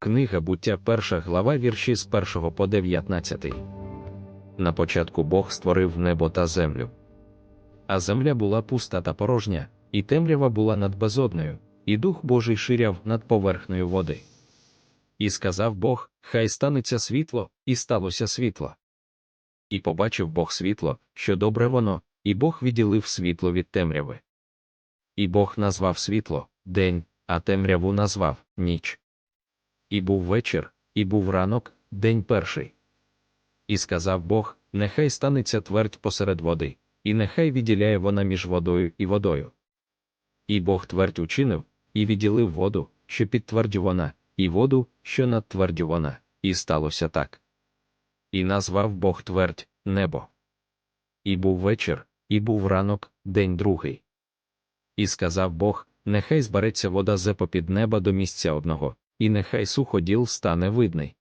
Книга буття перша глава вірші з 1 по 19. На початку Бог створив небо та землю. А земля була пуста та порожня, і темрява була над безодною, і Дух Божий ширяв над поверхнею води. І сказав Бог: Хай станеться світло, і сталося світло. І побачив Бог світло, що добре воно, і Бог відділив світло від темряви. І Бог назвав світло день, а темряву назвав ніч. І був вечір, і був ранок, день перший. І сказав Бог: Нехай станеться твердь посеред води, і нехай відділяє вона між водою і водою. І Бог твердь учинив, і відділив воду, що під твердю вона, і воду, що над твердю вона, і сталося так. І назвав Бог твердь небо. І був вечір, і був ранок, день другий. І сказав Бог: Нехай збереться вода зе попід неба до місця одного, і нехай суходіл стане видний.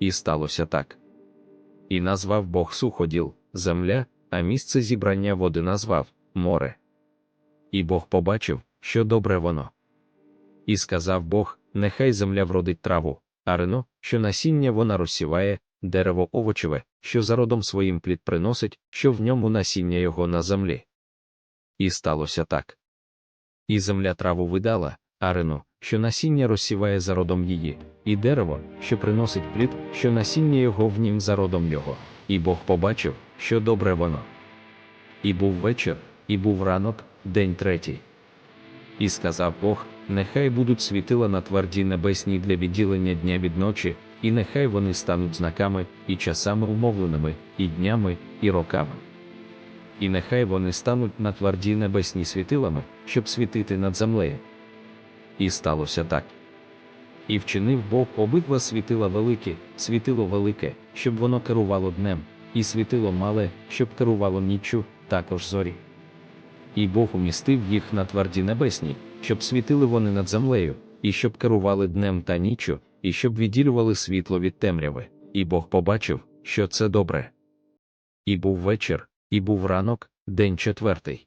І сталося так. І назвав Бог суходіл земля, а місце зібрання води назвав море. І Бог побачив, що добре воно. І сказав Бог: Нехай земля вродить траву, арино, що насіння вона розсіває, дерево овочеве, що за родом своїм плід приносить, що в ньому насіння його на землі. І сталося так. І земля траву видала, арину, що насіння розсіває за родом її, і дерево, що приносить плід, що насіння його в нім за його. І Бог побачив, що добре воно. І був вечір, і був ранок, день третій. І сказав Бог: Нехай будуть світила на твердій небесній для відділення дня від ночі, і нехай вони стануть знаками, і часами умовленими, і днями, і роками. І нехай вони стануть на твердій небесній світилами, щоб світити над землею. І сталося так. І вчинив Бог обидва світила великі, світило велике, щоб воно керувало днем, і світило мале, щоб керувало ніччю, також зорі. І Бог умістив їх на тверді небесній, щоб світили вони над землею, і щоб керували днем та ніччю, і щоб відділювали світло від темряви. І Бог побачив, що це добре. І був вечір, і був ранок, день четвертий.